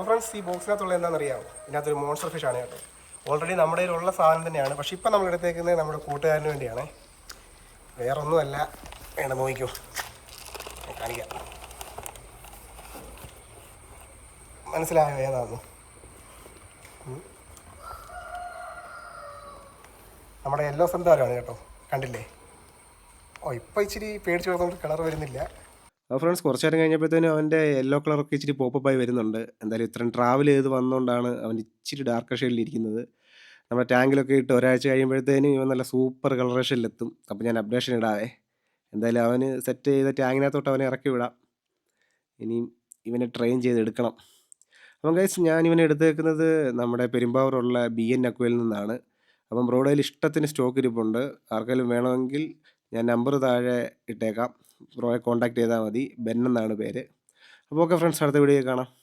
അപ്പോൾ ഫ്രണ്ട്സ് ഈ ബോക്സിനകത്തുള്ള എന്താണെന്നറിയാമോ ഇതിനകത്തൊരു മോൺസ്റ്റർ ഫിഷ് ആണ് കേട്ടോ. ഓൾറെഡി നമ്മുടെ കയ്യിലുള്ള സാധനം തന്നെയാണ്. പക്ഷെ ഇപ്പം നമ്മൾ എടുത്തേക്കുന്നത് നമ്മുടെ കൂട്ടുകാരന് വേണ്ടിയാണ്. വേറെ ഒന്നുമല്ല വേണം നോക്കിക്കോ കാണിക്കാം. മനസ്സിലായോ ഏതാന്ന്? നമ്മുടെ യെല്ലോ സന്താരമാണ് കേട്ടോ. കണ്ടില്ലേ? ഓ ഇപ്പം ഇച്ചിരി പേടിച്ച് കൊടുത്തോണ്ട് കളർ വരുന്നില്ല. അപ്പോൾ ഫ്രണ്ട്സ് കുറച്ച് നേരം കഴിഞ്ഞപ്പോഴത്തേനും അവന്റെ യെല്ലോ കളറൊക്കെ ഇച്ചിരി പോപ്പപ്പായി വരുന്നുണ്ട്. എന്തായാലും ഇത്രയും ട്രാവൽ ചെയ്ത് വന്നുകൊണ്ടാണ് അവൻ ഇച്ചിരി ഡാർക്ക് ഷെയ്ഡിലിരിക്കുന്നത് നമ്മുടെ ടാങ്കിലൊക്കെ ഇട്ട് ഒരാഴ്ച കഴിയുമ്പോഴത്തേനും ഇവൻ നല്ല സൂപ്പർ കളറേഷനിലെത്തും അപ്പോൾ ഞാൻ അപ്ഡേഷൻ ഇടാവേ. എന്തായാലും അവന് സെറ്റ് ചെയ്ത ടാങ്കിനകത്തോട്ട് അവനെ ഇറക്കി വിടാം. ഇനിയും ഇവനെ ട്രെയിൻ ചെയ്തെടുക്കണം അപ്പം ഗൈസ് ഞാൻ ഇവനെ എടുത്തേക്കുന്നത് നമ്മുടെ പെരുമ്പാവൂറുള്ള ബി എൻ അക്വയിൽ നിന്നാണ്. അപ്പം ബ്രോഡയിൽ ഇഷ്ടത്തിന് സ്റ്റോക്ക് ഇരിപ്പുണ്ട്. ആർക്കെങ്കിലും വേണമെങ്കിൽ ഞാൻ നമ്പർ താഴെ ഇട്ടേക്കാം. ബ്രോയെ കോൺടാക്ട് ചെയ്താൽ മതി. ബെൻ എന്നാണ് പേര്. അപ്പോൾ ഓക്കെ ഫ്രണ്ട്സ് അടുത്ത വീഡിയോ കാണാം.